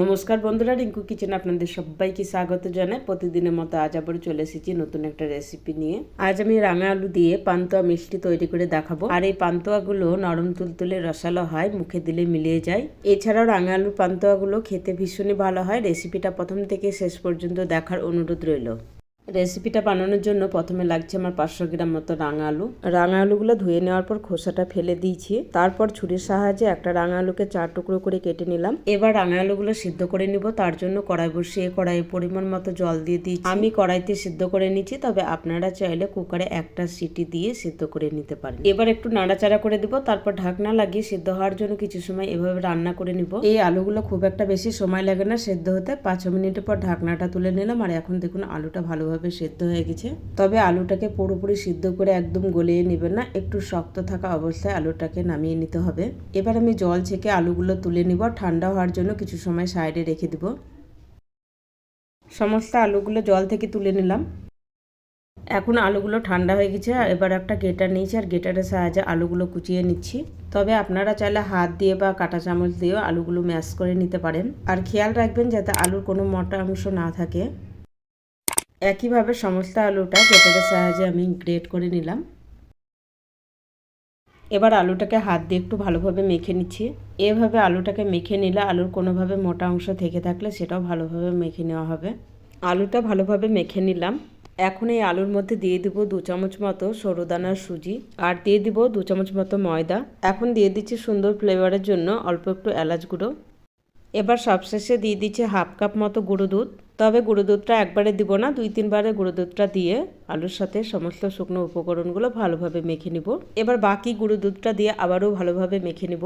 নমস্কার বন্ধুরা, রিঙ্কু কিচেন আপনাদের সবাইকে স্বাগত জানাই। প্রতিদিনের মতো আজ আবার চলে এসেছি নতুন একটা রেসিপি নিয়ে। আজ আমি রাঙা আলু দিয়ে পান্তুয়া মিষ্টি তৈরি করে দেখাবো। আর এই পান্তুয়াগুলো নরম তুলতুলে রসালো হয়, মুখে দিলে মিলিয়ে যায়। এছাড়াও রাঙা আলুর পান্তুয়াগুলো খেতে ভীষণই ভালো হয়। রেসিপিটা প্রথম থেকে শেষ পর্যন্ত দেখার অনুরোধ রইল। রেসিপিটা বানানোর জন্য প্রথমে লাগছে আমার পাঁচশো গ্রাম মতো রাঙা আলু। রাঙা আলুগুলো ধুয়ে নেওয়ার পর খোসাটা ফেলে দিয়েছি। তারপর ছুরির সাহায্যে একটা রাঙা আলুকে চার টুকরো করে কেটে নিলাম। এবার রাঙা আলুগুলো সিদ্ধ করে নিব। তার জন্য কড়াই বসিয়ে কড়াইয়ে পরিমাণ মতো জল দিয়ে দিয়েছি। আমি কড়াইতে সিদ্ধ করে নিচ্ছি তবে আপনারা চাইলে কুকারে একটা সিটি দিয়ে সিদ্ধ করে নিতে পারেন। এবার একটু নাড়াচাড়া করে দিব, তারপর ঢাকনা লাগিয়ে সিদ্ধ হওয়ার জন্য কিছু সময় এভাবে রান্না করে নিব। এই আলুগুলো খুব একটা বেশি সময় লাগে না সেদ্ধ হতে। পাঁচ মিনিটের পর ঢাকনাটা তুলে নিলাম। আর এখন দেখুন, আলুটা ভালোভাবে সেদ্ধ হয়ে গেছে। তবে আলুটাকে পুরোপুরি সিদ্ধ করে একদম গলিয়ে নেবেন না, একটু শক্ত থাকা অবস্থায় আলুটাকে নামিয়ে নিতে হবে। এবার আমি জল ছেঁকে আলুগুলো তুলে নিব, ঠান্ডা হওয়ার জন্য কিছু সময় সাইডে রেখে দিব। সমস্ত আলুগুলো জল থেকে তুলে নিলাম। এখন আলুগুলো ঠান্ডা হয়ে গেছে এবার একটা গেটার নিয়েছি, আর গেটারের সাহায্যে আলুগুলো কুচিয়ে নিচ্ছি। তবে আপনারা চাইলে হাত দিয়ে বা কাঁটা চামচ দিয়েও আলুগুলো ম্যাশ করে নিতে পারেন। আর খেয়াল রাখবেন যাতে আলুর কোনো মোটা অংশ না থাকে। একইভাবে সমস্ত আলুটা গেটারের সাহায্যে আমি গ্রেট করে নিলাম। এবার আলুটাকে হাত দিয়ে একটু ভালোভাবে মেখে নিচ্ছি। এভাবে আলুটাকে মেখে নিলে আলুর কোনোভাবে মোটা অংশ থেকে থাকলে সেটাও ভালোভাবে মেখে নেওয়া হবে। আলুটা ভালোভাবে মেখে নিলাম। এখন এই আলুর মধ্যে দিয়ে দিব দু চামচ মতো সরু সরুদানার সুজি আর দিয়ে দিব দু চামচ মতো ময়দা। এখন দিয়ে দিচ্ছি সুন্দর ফ্লেভারের জন্য অল্প একটু এলাচ গুঁড়ো। এবার সবশেষে দিয়ে দিচ্ছি হাফ কাপ মতো গুঁড়ো দুধ। তবে গুঁড়ো দুধটা একবারে দিব না, দুই তিনবারে গুঁড়ো দুধটা দিয়ে আলুর সাথে সমস্ত শুকনো উপকরণগুলো ভালোভাবে মেখে নিব। এবার বাকি গুঁড়ো দুধটা দিয়ে আবারও ভালোভাবে মেখে নিব।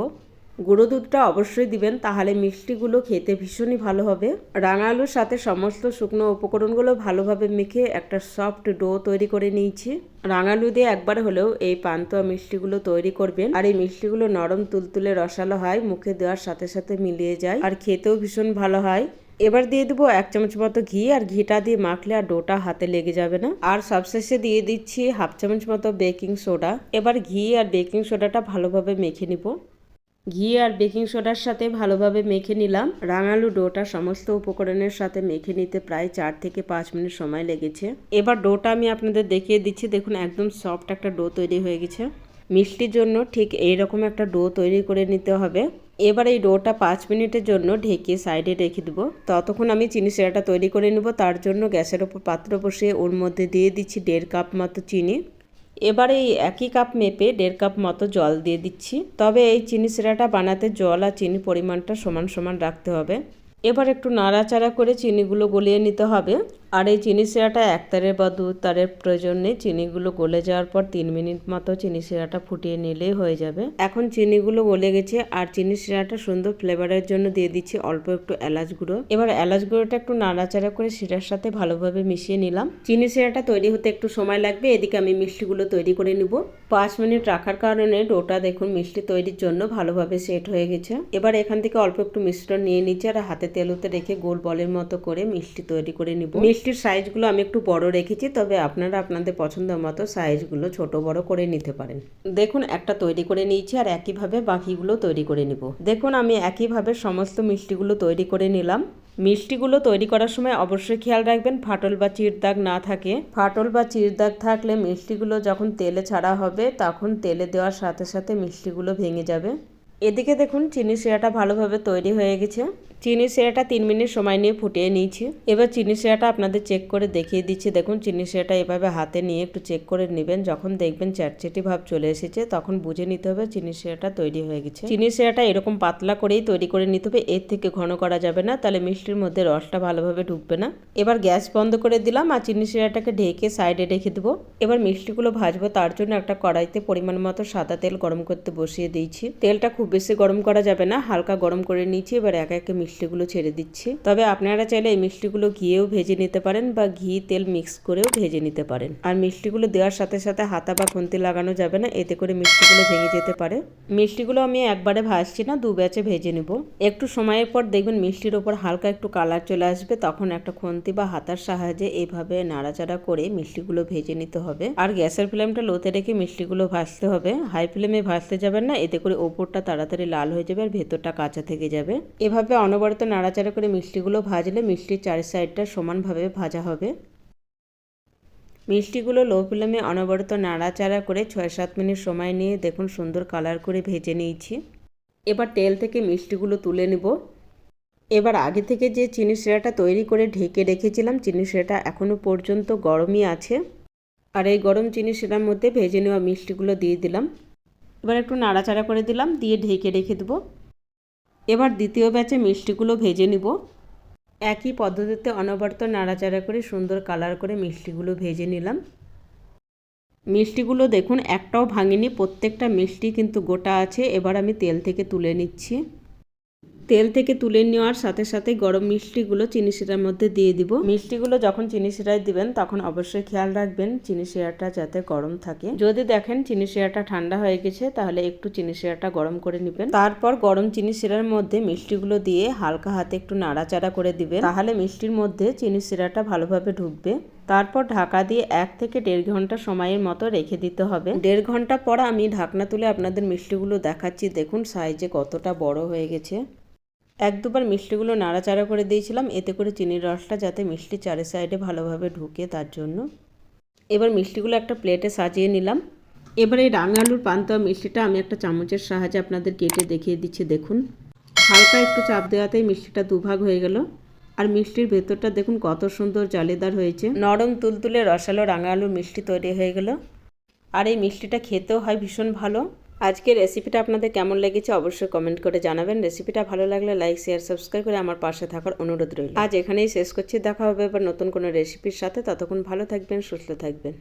গুঁড়ো দুধটা অবশ্যই দিবেন, তাহলে মিষ্টিগুলো খেতে ভীষণই ভালো হবে। রাঙা আলুর সাথে সমস্ত শুকনো উপকরণগুলো ভালোভাবে মেখে একটা সফট ডো তৈরি করে নিয়েছি। রাঙালু দিয়ে একবার হলেও এই পান্তুয়া মিষ্টিগুলো তৈরি করবেন, আর এই মিষ্টিগুলো নরম তুলতুলে রসালো হয়, মুখে দেওয়ার সাথে সাথে মিলিয়ে যায়, আর খেতেও ভীষণ ভালো হয়। এবার দিয়ে দেবো এক চামচ মতো ঘি, আর ঘিটা দিয়ে মাখলে আর ডোটা হাতে লেগে যাবে না। আর সবশেষে দিয়ে দিচ্ছি হাফ চামচ মতো বেকিং সোডা। এবার ঘি আর বেকিং সোডাটা ভালোভাবে মেখে নিব। ঘি আর বেকিং সোডার সাথে ভালোভাবে মেখে নিলাম। রাঙালু ডোটা সমস্ত উপকরণের সাথে মেখে নিতে প্রায় চার থেকে পাঁচ মিনিট সময় লেগেছে। এবার ডোটা আমি আপনাদের দেখিয়ে দিচ্ছি। দেখুন, একদম সফট একটা ডো তৈরি হয়ে গেছে। মিষ্টির জন্য ঠিক এইরকম একটা ডো তৈরি করে নিতে হবে। এবার এই ডোটা পাঁচ মিনিটের জন্য ঢেকে সাইডে রেখে দেবো। ততক্ষণ আমি চিনি সেরাটা তৈরি করে নেব। তার জন্য গ্যাসের ওপর পাত্র বসিয়ে ওর মধ্যে দিয়ে দিচ্ছি দেড় কাপ মতো চিনি। এবার এই একই কাপ মেপে দেড় কাপ মতো জল দিয়ে দিচ্ছি। তবে এই চিনি সিরাটা বানাতে জল আর চিনি পরিমাণটা সমান সমান রাখতে হবে। এবার একটু নাড়াচাড়া করে চিনিগুলো গলিয়ে নিতে হবে। আর এই চিনি শিরাটা এক তারের বা দু তারের প্রয়োজন নেই চিনিগুলো গলে যাওয়ার পর তিন মিনিট মতো চিনি শিরাটা ফুটিয়ে নিলেই হয়ে যাবে। এখন চিনিগুলো গলে গেছে আর চিনি শিরাটা সুন্দর ফ্লেভারের জন্য দিয়ে দিচ্ছি অল্প একটু এলাচ গুঁড়ো। এবার এলাচ গুঁড়োটা একটু নাড়াচাড়া করে শিরার সাথে ভালোভাবে মিশিয়ে নিলাম। চিনি শিরাটা তৈরি হতে একটু সময় লাগবে, এদিকে আমি মিষ্টিগুলো তৈরি করে নিব। পাঁচ মিনিট রাখার কারণে ডোটা দেখুন মিষ্টি তৈরির জন্য ভালোভাবে সেট হয়ে গেছে। এবার এখান থেকে অল্প একটু মিশ্রণ নিয়ে নিচ্ছে আর হাতে তেলুতে রেখে গোল বলের মতো করে মিষ্টি তৈরি করে নিব। মিষ্টির সাইজগুলো আমি একটু বড় রেখেছি, তবে আপনারা আপনাদের পছন্দ মতো সাইজগুলো ছোট বড় করে নিতে পারেন। দেখুন, একটা তৈরি করে নিয়েছি আর একইভাবে বাকিগুলো তৈরি করে নিব। দেখুন, আমি একইভাবে সমস্ত মিষ্টিগুলো তৈরি করে নিলাম। মিষ্টিগুলো তৈরি করার সময় অবশ্যই খেয়াল রাখবেন, ফাটল বা চির দাগ না থাকে। ফাটল বা চির দাগ থাকলে মিষ্টিগুলো যখন তেলে ছাড়া হবে, তখন তেলে দেওয়ার সাথে সাথে মিষ্টিগুলো ভেঙে যাবে। এদিকে দেখুন, চিনি শিরাটা ভালোভাবে তৈরি হয়ে গেছে। চিনি শিরাটা তিন মিনিট সময় নিয়ে ফুটিয়ে নিয়েছি। এবার চিনি শিরাটা আপনাদের চেক করে দেখিয়ে দিচ্ছি। দেখুন, চিনি শিরাটা এভাবে হাতে নিয়ে একটু চেক করে নেবেন। যখন দেখবেন চ্যাটচেটি ভাব চলে এসেছে, তখন বুঝে নিতে হবে চিনি শিরাটা তৈরি হয়ে গেছে। চিনি শিরাটা এরকম পাতলা করেই তৈরি করে নিতে হবে, এর থেকে ঘন করা যাবে না, তাহলে মিষ্টির মধ্যে রসটা ভালোভাবে ঢুকবে না। এবার গ্যাস বন্ধ করে দিলাম আর চিনি শিরাটাকে ঢেকে সাইডে রেখে দেবো। এবার মিষ্টিগুলো ভাজবো, তার জন্য একটা কড়াইতে পরিমাণ মতো সাদা তেল গরম করতে বসিয়ে দিয়েছি। তেলটা খুব বেশি গরম করা যাবে না, হালকা গরম করে নিয়েছি, এবার একে একে মিষ্টিগুলো ছেড়ে দিচ্ছি। তবে আপনারা চাইলে এই মিষ্টিগুলো ঘিয়েও ভেজে নিতে পারেন বা ঘি, তেল মিক্স করেও ভেজে নিতে পারেন। আর মিষ্টিগুলো দেওয়ার সাথে সাথে হাতা বা খুন্তি লাগানো যাবে না, এতে করে মিষ্টিগুলো ভেঙে যেতে পারে। মিষ্টিগুলো আমি একবারে ভাজছি না, দু ব্যাচে ভেজে নেব। একটু সময়ের পর দেখবেন মিষ্টির ওপর হালকা একটু কালার চলে আসবে, তখন একটা খুন্তি বা হাতার সাহায্যে এইভাবে নাড়াচাড়া করে মিষ্টিগুলো ভেজে নিতে হবে। আর গ্যাসের ফ্লেমটা লোতে রেখে মিষ্টিগুলো ভাজতে হবে। হাই ফ্লেমে ভাজতে যাবেন না, এতে করে ওপরটা তাড়াতাড়ি তাড়াতাড়ি লাল হয়ে যাবে আর ভেতরটা কাঁচা থেকে যাবে। এভাবে অনবরত নাড়াচাড়া করে মিষ্টিগুলো ভাজলে মিষ্টির চারি সাইডটা সমানভাবে ভাজা হবে। মিষ্টিগুলো লো ফ্লেমে অনবরত নাড়াচাড়া করে ছয় সাত মিনিট সময় নিয়ে দেখুন সুন্দর কালার করে ভেজে নিয়েছি। এবার তেল থেকে মিষ্টিগুলো তুলে নেব। এবার আগে থেকে যে চিনি শিরাটা তৈরি করে ঢেকে রেখেছিলাম, চিনি শিরাটা এখনও পর্যন্ত গরমই আছে। আর এই গরম চিনি শিরার মধ্যে ভেজে নেওয়া মিষ্টিগুলো দিয়ে দিলাম। এবার একটু নাড়াচাড়া করে দিলাম, দিয়ে ঢেকে রেখে দেবো। এবার দ্বিতীয় ব্যাচে মিষ্টিগুলো ভেজে নিব। একই পদ্ধতিতে অনবরত নাড়াচাড়া করে সুন্দর কালার করে মিষ্টিগুলো ভেজে নিলাম। মিষ্টিগুলো দেখুন, একটাও ভাঙিনি, প্রত্যেকটা মিষ্টি কিন্তু গোটা আছে। এবার আমি তেল থেকে তুলে নিচ্ছি। তেল থেকে তুলে নেওয়ার সাথে সাথে গরম মিষ্টিগুলো চিনি শিরার মধ্যে দিয়ে দিব। মিষ্টিগুলো যখন চিনি শিরায় দিবেন, তখন অবশ্যই খেয়াল রাখবেন চিনি শিরাটা যাতে গরম থাকে। যদি দেখেন চিনি শিরাটা ঠান্ডা হয়ে গেছে, তাহলে একটু চিনি শিরাটা গরম করে নেবেন। তারপর গরম চিনি শিরার মধ্যে মিষ্টিগুলো দিয়ে হালকা হাতে একটু নাড়াচাড়া করে দিবেন। তাহলে মিষ্টির মধ্যে চিনি শিরাটা ভালোভাবে ঢুকবে। তারপর ঢাকা দিয়ে এক থেকে দেড় ঘণ্টা সময়ের মতো রেখে দিতে হবে। দেড় ঘণ্টা পর আমি ঢাকনা তুলে আপনাদের মিষ্টিগুলো দেখাচ্ছি। দেখুন সাইজে কতটা বড় হয়ে গেছে। এক দুবার মিষ্টিগুলো নাড়াচাড়া করে দিয়েছিলাম, এতে করে চিনির রসটা যাতে মিষ্টি চারি সাইডে ভালোভাবে ঢুকে তার জন্য। এবার মিষ্টিগুলো একটা প্লেটে সাজিয়ে নিলাম। এবার এই রাঙা আলুর পান্তা মিষ্টিটা আমি একটা চামচের সাহায্যে আপনাদের কেটে দেখিয়ে দিচ্ছি, দেখুন। হালকা একটু চাপ দেওয়াতেই মিষ্টিটা দুভাগ হয়ে গেল। আর মিষ্টির ভেতরটা দেখুন কত সুন্দর জালিদার হয়েছে। নরম তুলতুলে রসালো রাঙা আলুর মিষ্টি তৈরি হয়ে গেল। আর এই মিষ্টিটা খেতেও হয় ভীষণ ভালো। আজকের রেসিপিটা আপনাদের কেমন লেগেছে অবশ্যই কমেন্ট করে জানাবেন। রেসিপিটা ভালো লাগলে লাইক শেয়ার সাবস্ক্রাইব করে আমার পাশে থাকার অনুরোধ রইল। আজ এখানেই শেষ করছি। দেখা হবে এবার নতুন কোনো রেসিপির সাথে। ততক্ষণ ভালো থাকবেন, সুস্থ থাকবেন।